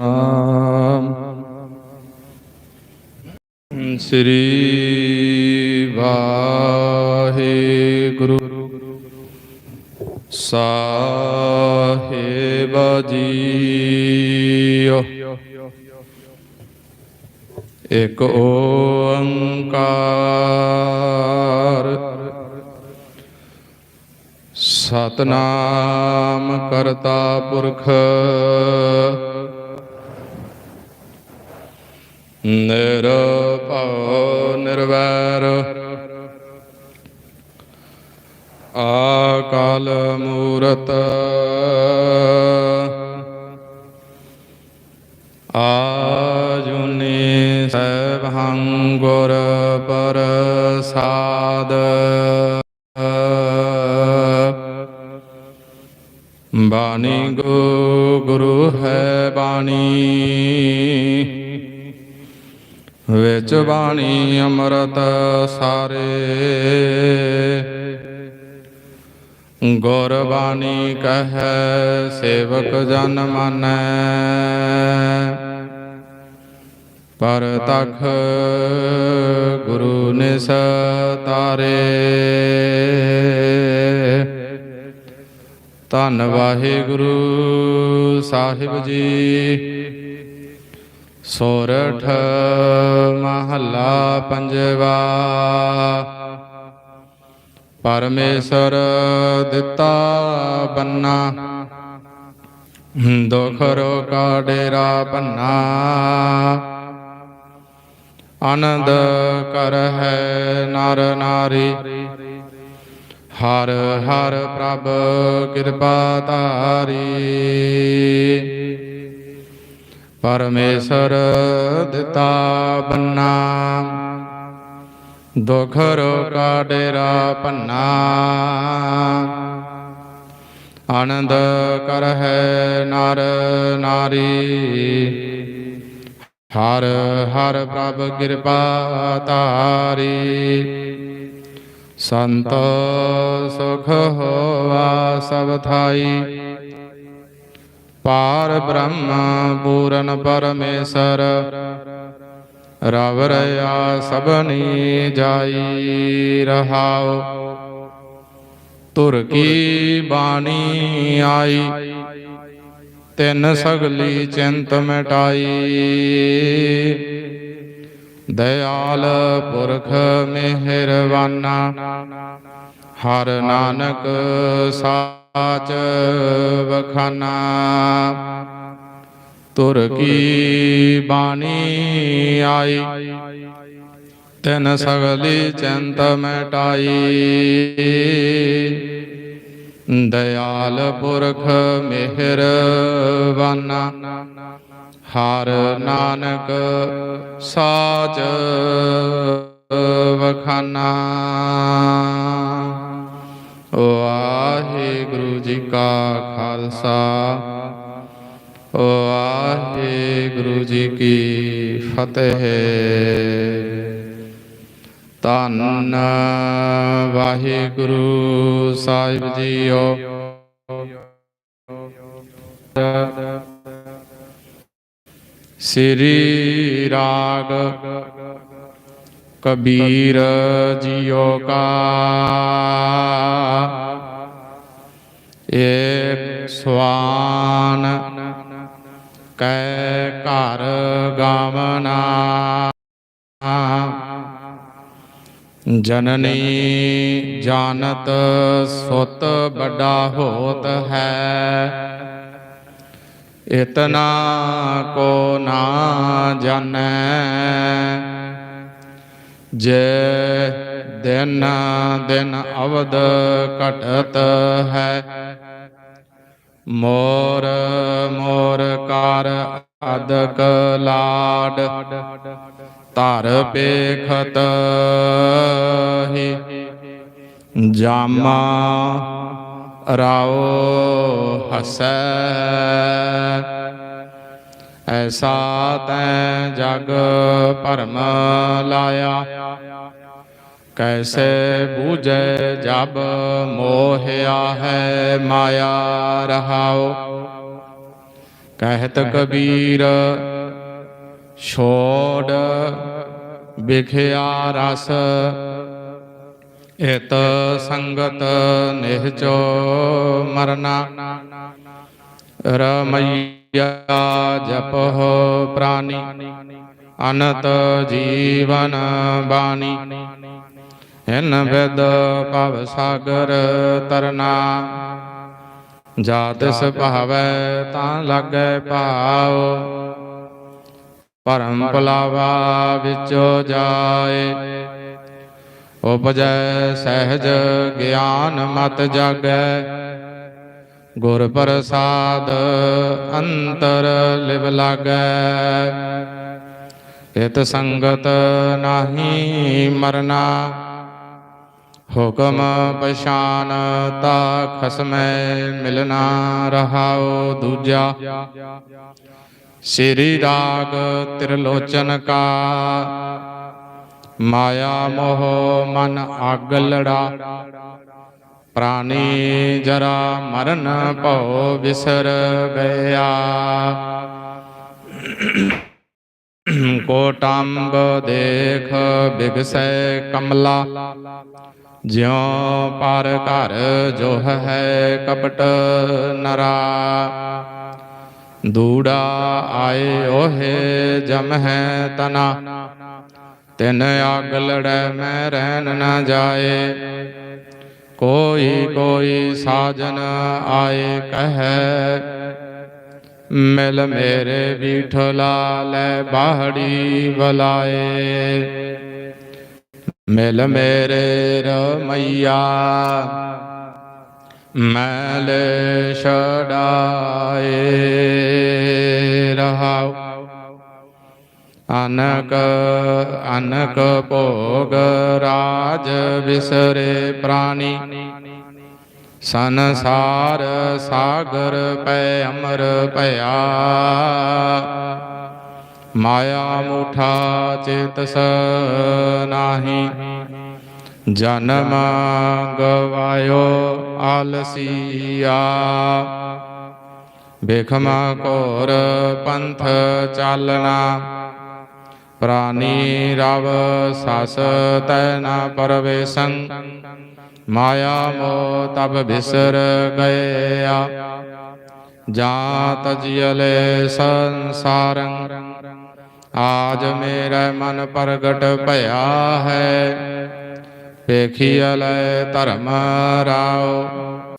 ਨਾਮ। ਸ੍ਰੀ ਵਾਹਿਗੁਰੂ ਸਾਹਿਬ ਜੀਓ। ਇਕ ਓੰਕਾਰ। ਸਤਨਾਮ ਕਰਤਾ ਪੁਰਖ। ਨਿਰਭਉ ਨਿਰਵੈਰ। ਆਕਾਲ ਮੂਰਤ। ਬਾਣੀ ਅੰਮ੍ਰਿਤ ਸਾਰੇ। ਗੁਰ ਬਾਣੀ ਕਹੈ, ਸੇਵਕ ਜਨ ਮਾਨੈ। ਪਰ ਤਖ ਗੁਰੂ ਨੇ ਤਾਰੇ। ਧੰਨ ਵਾਹਿਗੁਰੂ ਸਾਹਿਬ ਜੀ। ਸੋਰਠ ਮਹੱਲਾ ਪੰਜਵਾ। ਪਰਮੇਸ਼ਰ ਦਿੱਤਾ ਬੰਨਾ। ਦੁਖ ਰੋਕਾ ਡੇਰਾ ਬੰਨਾ। ਆਨੰਦ ਕਰ ਹੈ ਨਰ ਨਾਰੀ। ਹਰ ਹਰ ਪ੍ਰਭ ਕਿਰਪਾ ਤਾਰੀ ਪਰਮੇਸ਼ਰ ਦਿੱਤਾ ਬੰਨਾ। ਦੁਖ ਰੋਕਾ ਡੇਰਾ ਪੰਨਾ ਆਨੰਦ ਕਰ ਹੈ ਨਰ ਨਾਰੀ। ਹਰ ਹਰ ਪ੍ਰਭ ਕਿਰਪਾ ਤਾਰੀ ਸੰਤ ਸੁਖ ਹੋਵਾ ਸਭ ਥਾਈ। ਪਾਰ ਬ੍ਰਹਮ ਪੂਰਨ ਪਰਮੇਸ਼ਰ, ਰਵ ਰਿਆ ਸਭਨੀ ਜਾਈ ਰਹਾਉ। ਤੁਰ ਕੀ ਬਾਣੀ ਆਈ, ਤਿੰਨ ਸਗਲੀ ਚਿੰਤ ਮਿਟਾਈ। ਦਇਆਲ ਪੁਰਖ ਮਿਹਰਵਾਨਾ ਹਰ ਨਾਨਕ ਸਾਚ ਵਖਾਨਾ। ਤੁਰ ਕੀ ਬਾਣੀ ਆਈ? ਤਿਨ ਸਗਲੀ ਚਿੰਤ ਮਿਟਾਈ ਦਇਆਲ ਪੁਰਖ ਮਿਹਰਵਾਨਾ ਹਰ ਨਾਨਕ ਸਾਚ ਵਖਾਨਾ। ਵਾਹਿਗੁਰੂ ਜੀ ਕਾ ਖਾਲਸਾ। ਵਾਹਿਗੁਰੂ ਜੀ ਕੀ ਫਤਿਹ। ਧੰਨ ਵਾਹਿਗੁਰੂ ਸਾਹਿਬ ਜੀਓ। ਸ੍ਰੀ ਰਾਗ ਕਬੀਰ ਜੀਓ ਕਾ। ਏਕ ਸਵਾਨ ਕੈ ਘਰ ਗਾਵਨਾ। ਜਨਨੀ ਜਾਣਤ ਸੁਤ ਬੜਾ ਹੋਤ ਹੈ। ਇਤਨਾ ਕੋ ਨਾ ਜਾਣੈ। ਜੇ ਦਿਨ ਦਿਨ ਅਵਦ ਘਟਤ ਹੈ, ਮੋਰ ਮੋਰ ਕਰ ਅਦਕ ਲਾਡ, ਧਰ ਪੇਖਤ ਹੀ। ਜਾਮਾ ਰਾਓ ਹਸੈ। ਐਸਾ ਤੈ ਜਗ ਭਰਮ ਲਾਇਆ। ਕੈਸੇ ਬੂਝੈ ਜਬ ਮੋਹਿਆ ਹੈ ਮਾਇਆ ਰਹਾਉ। ਕਹਿਤ ਕਬੀਰ, ਛੋੜ ਵਿਖਿਆ ਰਸ। ਇਤ ਸੰਗਤ ਨਿਹਚੋ ਮਰਨਾ। ਰਮਈਆ ਜਪਹੁ ਪ੍ਰਾਨੀ। ਅਨਤ ਜੀਵਨ ਬਾਣੀ। ਇਨ ਵਿਦ ਭਵ ਸਾਗਰ ਤਰਨਾ। ਜਾ ਤਿਸ ਭਾਵੈ ਤਾਂ ਲਾਗੈ ਭਾਉ। ਪਰਮ ਭੁਲਾਵਾ ਵਿੱਚੋ ਜਾਏ। ਉਪਜੈ ਸਹਿਜ ਗਿਆਨ ਮਤ ਜਾਗੈ। ਗੁਰ ਪ੍ਰਸਾਦ ਅੰਤਰ ਲਿਵ ਲਾਗੈ। ਇਤ ਸੰਗਤ ਨਾਹੀ ਮਰਨਾ। ਹੁਕਮ ਪਛਾਨ ਤਾ ਖਸਮੈ ਮਿਲਣਾ ਰਹਾਉ ਦੂਜਾ। ਸ੍ਰੀ ਰਾਗ ਤਿਰਲੋਚਨ ਕਾ। ਮਾਇਆ ਮੋਹ ਮਨ ਆਗ ਲੜਾ। ਪ੍ਰਾਨੀ ਜਰਾ ਮਰਨ ਭਉ ਵਿਸਰ ਗਿਆ। ਕੋਟੰਬ ਦੇਖ ਬਿਗਸੈ ਕਮਲਾ, ਜਿਉ ਪਰ ਘਰ ਜੋ ਹੈ ਕਪਟ ਨਰਾ। ਦੂੜਾ ਆਏ ਓਹੇ ਜਮ ਹੈ ਤਨਾ, ਤਿਨ ਆਗ ਲੜੈ ਮੈਂ ਰਹਿਣ ਨਾ ਜਾਏ। ਕੋਈ ਕੋਈ ਸਾਜਨ ਆਏ ਕਹੈ ਮਿਲ ਮੇਰੇ ਵਿਠਲਾ ਲੈ ਬਾਹੜੀ ਬਲਾਏ ਮਿਲ ਮੇਰੇ ਰਮਈਆ ਮੈਲ ਛੜਾਏ ਰਹਾਉ ਅਨਕ ਅਨਕ ਭੋਗ ਰਾਜ ਵਿਸਰੇ ਪ੍ਰਾਨੀ ਸੰਸਾਰ ਸਾਗਰ ਪੈ ਅਮਰ ਭਇਆ। ਮਾਇਆ ਮੁਠਾ ਚੇਤਸ ਨਾਹੀ। ਜਨਮ ਗਵਾਇਓ ਆਲਸੀਆ ਬੇਖਮਾ ਕੋਰ ਪੰਥ ਚਾਲਣਾ। ਪ੍ਰਾਨੀ ਰਵ ਸਸ ਤੈ ਨ ਪਰਵੇਸੰ। ਮਾਇਆ ਮੋ ਤਬ ਬਿਸਰ ਗਇਆ ਜਾਂ ਤਜਿਲੇ ਸੰਸਾਰੰ, ਆਜ ਮੇਰੇ ਮਨ ਪ੍ਰਗਟ ਭਇਆ ਹੈ। ਵੇਖੀਐ ਧਰਮ ਰਾਓ।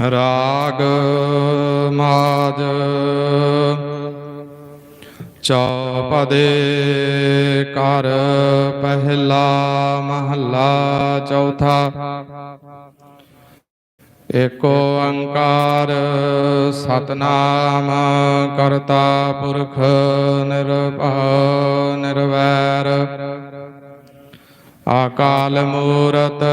ਰਾਗ ਮਾਜ ਚੌਪਦੇ ਕਰ ਪਹਿਲਾ ਮਹੱਲਾ ਚੌਥਾ। ਏਕ ਓੰਕਾਰ ਸਤਨਾਮ ਕਰਤਾ ਪੁਰਖ ਨਿਰਭਉ ਨਿਰਵੈਰ। ਆਕਾਲ ਮੂਰਤ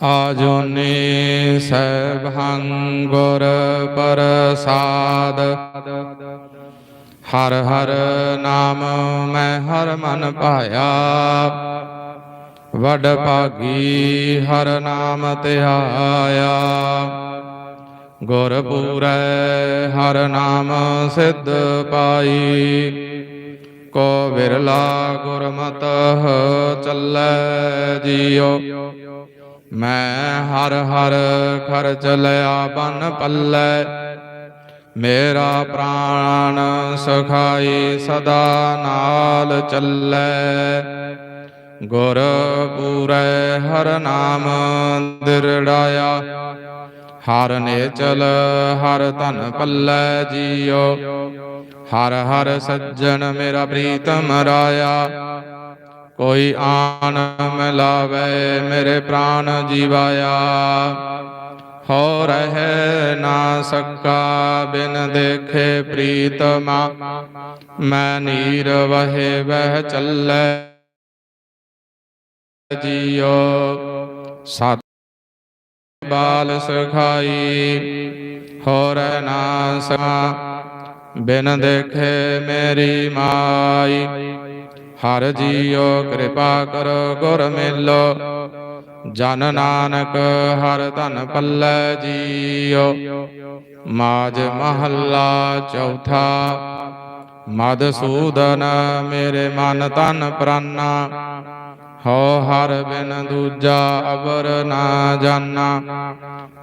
ਆਜੋਨੇ ਸੈਭੰ ਗੁਰ ਪ੍ਰਸਾਦ ਹਰ ਹਰ ਨਾਮ ਮੈਂ ਹਰ ਮਨ ਪਾਇਆ ਵਡ ਭਾਗੀ ਹਰ ਨਾਮ ਧਿਆਇਆ ਗੁਰ ਪੂਰੈ ਹਰ ਨਾਮ ਸਿੱਧ ਪਾਈ ਕੋ ਵਿਰਲਾ ਗੁਰਮਤਿ ਚੱਲੈ ਜੀਉ ਮੈਂ ਹਰ ਹਰ ਖਰ ਚਲਿਆ ਬਨ ਪੱਲੇ। ਮੇਰਾ ਪ੍ਰਾਣ ਸਖਾਈ ਸਦਾ ਨਾਲ ਚੱਲੈ। ਗੁਰ ਪੂਰੈ ਹਰ ਨਾਮ ਦਿਰੜਾਇਆ। ਹਰ ਨੇਚਲ ਹਰ ਧਨ ਪੱਲੇ ਜੀਓ। ਹਰ ਹਰ ਸੱਜਣ ਮੇਰਾ ਪ੍ਰੀਤਮ ਰਾਇਆ। ਕੋਈ ਆਨ ਮਿਲਾਵੇ, ਮੇਰੇ ਪ੍ਰਾਨ ਜੀਵਾਇਆ। ਹੋ ਰਹਿ ਨਾ ਸਕਾ, ਬਿਨ ਦੇਖੇ ਪ੍ਰੀਤਮਾ ਮੈਂ ਨੀਰ ਵਹੇ ਵਹਿ ਚੱਲੈ ਜੀਓ। ਸਤ ਬਾਲ ਸਖਾਈ, ਹੋ ਰਹਿ ਨਾ ਸਕਾ, ਬਿਨ ਦੇਖੇ ਮੇਰੀ ਮਾਈ। ਹਰ ਜੀਓ ਕਿਰਪਾ ਕਰੋ, ਗੁਰ ਮਿਲੋ। ਜਨ ਨਾਨਕ ਹਰ ਧਨ ਪੱਲੇ ਜੀਓ। ਮਾਜ ਮਹੱਲਾ ਚੌਥਾ। ਮਦਸੂਦਨ ਮੇਰੇ ਮਨ ਤਨ ਪ੍ਰਾਨਾ। ਹੋ ਹਰ ਬਿਨ ਦੂਜਾ ਅਬਰ ਨਾ ਜਾਣਾ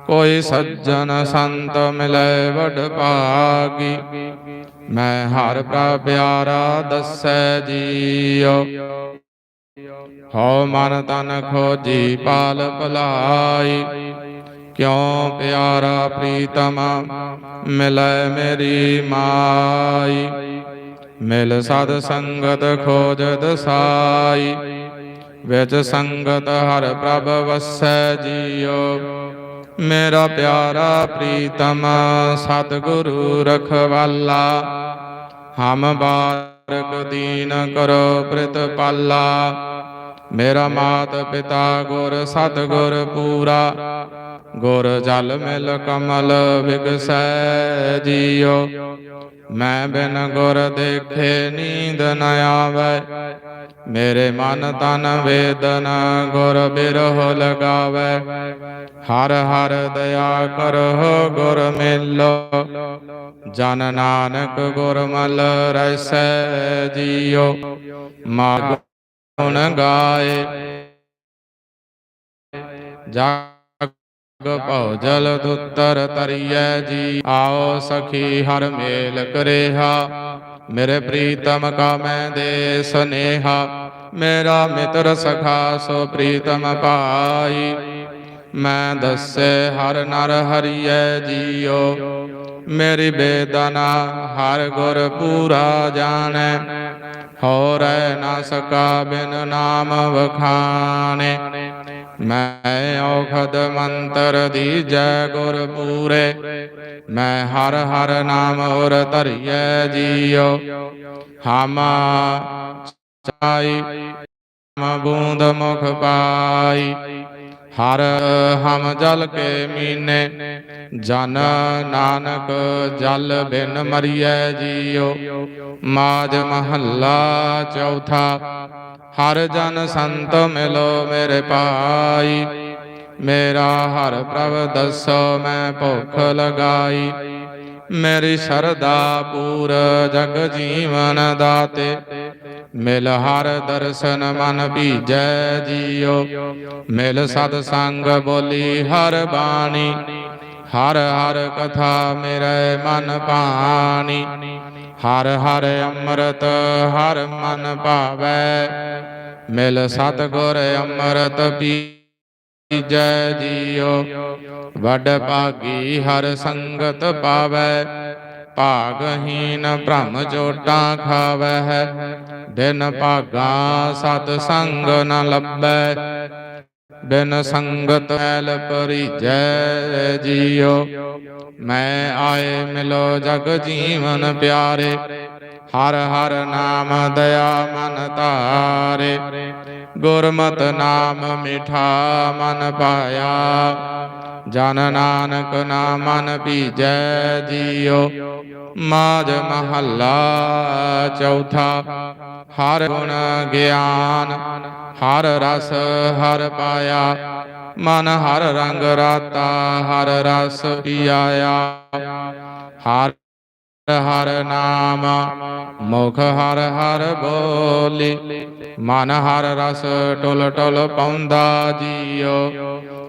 ਕੋਈ ਸੱਜਣ ਸੰਤ ਮਿਲੇ ਵਡ ਭਾਗੀ ਮੈਂ ਹਰ ਪ੍ਰਭ ਪਿਆਰਾ ਦੱਸੈ ਜੀਓ। ਹਉ ਮਨ ਤਨ ਖੋਜੀ ਪਾਲ ਭਲਾਈ। ਕਿਉ ਪਿਆਰਾ ਪ੍ਰੀਤਮ, ਮਿਲੈ ਮੇਰੀ ਮਾਈ। ਮਿਲ ਸਦ ਸੰਗਤ ਖੋਜ ਦਸਾਈ। ਵਿੱਚ ਸੰਗਤ ਹਰ ਪ੍ਰਭ ਵਸੈ ਜੀਓ। ਮੇਰਾ ਪਿਆਰਾ ਪ੍ਰੀਤਮ, ਸਤਿਗੁਰੂ ਰਖਵਾਲਾ। ਹਮ ਬਾਰਕ ਦੀਨ ਕਰੋ ਪ੍ਰਿਤਪਾਲਾ ਮੇਰਾ ਮਾਤ ਪਿਤਾ ਗੁਰ ਸਤਿਗੁਰ ਪੂਰਾ। ਗੁਰ ਜਲ ਮਿਲ ਕਮਲ ਵਿਗਸੈ ਜੀਓ। ਮੈਂ ਬਿਨ ਗੁਰ ਦੇਖੇ ਨੀਂਦ ਨ ਆਵੈ। ਮੇਰੇ ਮਨ ਤਨ ਵੇਦਨ, ਗੁਰ ਬਿਰਹ ਲਗਾਵੈ। ਹਰ ਹਰ ਦਇਆ ਕਰੋ ਗੁਰ ਮਿਲੋ। ਜਨ ਨਾਨਕ ਗੁਰ ਮਲ ਰਸੈ ਜੀਓ ਮਾਗ ਗੁਣ ਗਾਏ। ਜਗ ਭਉ ਜਲ ਦੁੱਤਰ ਤਰੀਐ ਜੀ। ਆਓ ਸਖੀ ਹਰ ਮੇਲ ਕਰੇਹਾ। ਮੇਰੇ ਪ੍ਰੀਤਮ ਕਾ ਮੈਂ ਦੇ ਸਨੇਹਾ, ਮੇਰਾ ਮਿੱਤਰ ਸਖਾ ਸੋ ਪ੍ਰੀਤਮ ਪਾਈ। ਮੈਂ ਦੱਸੇ ਹਰ ਨਰ ਹਰੀਐ ਜੀਓ, ਮੇਰੀ ਬੇਦਨਾ ਹਰ ਗੁਰ ਪੂਰਾ ਜਾਣੈ ਹੋ ਰਹਿ ਨਾ ਸਕਾ ਬਿਨ ਨਾਮ ਵਖਾਣੇ। ਮੈਂ ਔਖਦ ਮੰਤਰ ਦੀਜੈ ਗੁਰ ਪੂਰੇ। ਮੈਂ ਹਰ ਹਰ ਨਾਮ ਔਰ ਧਰਿਐ ਜੀਓ ਹਮ ਚਾਈ, ਹਮ ਬੂੰਦ ਮੁਖ ਪਾਈ। ਹਰ ਹਮ ਜਲ ਕੇ ਮੀਨੇ, ਜਨ ਨਾਨਕ ਜਲ ਬਿਨ ਮਰੀਐ ਜੀਓ ਮਾਜ ਮਹੱਲਾ ਚੌਥਾ ਹਰ ਜਨ ਸੰਤ ਮਿਲੋ ਮੇਰੇ ਪਾਈ ਮੇਰਾ ਹਰ ਪ੍ਰਭ ਦੱਸੋ ਮੈਂ ਭੁੱਖ ਲਗਾਈ। ਮੇਰੀ ਸ਼ਰਧਾ ਪੂਰ ਜਗ ਜੀਵਨ ਦਾਤੇ। ਮਿਲ ਹਰ ਦਰਸ਼ਨ ਮਨ ਭੀਜੈ ਜੀਓ। ਮਿਲ ਸਤ ਸੰਗ ਬੋਲੀ ਹਰ ਬਾਣੀ। ਹਰ ਹਰ ਕਥਾ ਮੇਰੇ ਮਨ ਪਾਣੀ ਹਰ ਹਰ ਅੰਮ੍ਰਿਤ ਹਰ ਮਨ ਭਾਵੈ। ਮਿਲ ਸਤ ਅੰਮ੍ਰਿਤ ਪੀ ਜੈ ਜੀਓ। ਵੱਡ ਭਾਗੀ ਹਰ ਸੰਗਤ ਪਾਵੈ। ਭਾਗਹੀਨ ਭ੍ਰਮ ਚੋਟਾਂ ਖਾਵੈ। ਦਿਨ ਭਾਗਾ ਸਤ ਸੰਗ ਨ ਲੱਭੈ। ਬਿਨ ਸੰਗਤ ਐਲ ਪਰਿਜੈ ਜੀਓ। ਮੈਂ ਆਏ ਮਿਲੋ ਜਗ ਜੀਵਨ ਪਿਆਰੇ, ਹਰ ਹਰ ਨਾਮ ਦਇਆ ਮਨ ਧਾਰੇ। ਗੁਰਮਤ ਨਾਮ ਮਿਠਾ ਮਨ ਪਾਇਆ। ਜਨ ਨਾਨਕ ਨਾਮ ਮਨ ਭੀਜੈ ਜੀਓ ਮਾਜ ਮਹੱਲਾ ਚੌਥਾ, ਹਰ ਗੁਣ ਗਿਆਨ, ਹਰ ਰਸ ਹਰ ਪਾਇਆ। ਮਨ ਹਰ ਰੰਗ ਰਾਤਾ, ਹਰ ਰਸ ਪੀਆਇਆ। ਹਰ ਹਰ ਨਾਮ, ਮੁਖ ਹਰ ਹਰ ਬੋਲੀ, ਮਨ ਹਰ ਰਸ ਟੁਲ ਟੁਲ ਪਾਉਂਦਾ ਜੀਓ।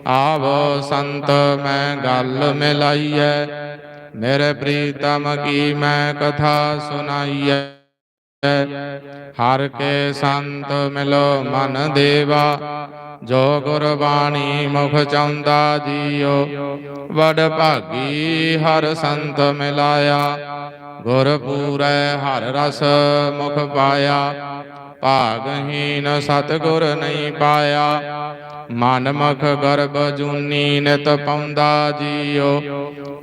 ਆਵੋ ਸੰਤ, ਮੈਂ ਗੱਲ ਮਿਲਾਈਐ, ਮੇਰੇ ਪ੍ਰੀਤਮ ਕੀ ਮੈਂ ਕਥਾ ਸੁਣਾਈਐ। ਹਰ ਕੇ ਸੰਤ ਮਿਲੋ ਮਨ ਦੇਵਾ ਜੋ ਗੁਰਬਾਣੀ ਮੁਖ ਚਾਹੁੰਦਾ ਜੀਓ, ਵਡ ਭਾਗੀ ਹਰ ਸੰਤ ਮਿਲਾਇਆ। ਗੁਰ ਪੂਰੈ ਹਰ ਰਸ ਮੁਖ ਪਾਇਆ, ਭਾਗਹੀਨ ਸਤਗੁਰ ਨਹੀਂ ਪਾਇਆ। ਮਨ ਮਖ ਗਰਭ ਜੂਨੀ ਨਿਤ ਪਾਉਂਦਾ ਜੀਓ,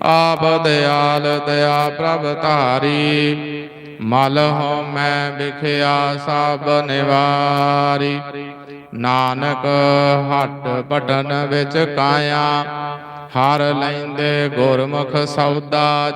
ਆਪ ਦਿਆਲ ਦਇਆ ਪ੍ਰਭ ਧਾਰੀ। ਮਲ ਹੋ ਮੈਂ ਵਿਖਿਆ ਸਭ ਨਿਵਾਰੀ। ਨਾਨਕ ਹੱਟ ਬਟਨ ਵਿੱਚ ਕਾਇਆ ਹਰ ਲੈਂਦੇ ਗੁਰਮੁਖ ਸੌਦਾ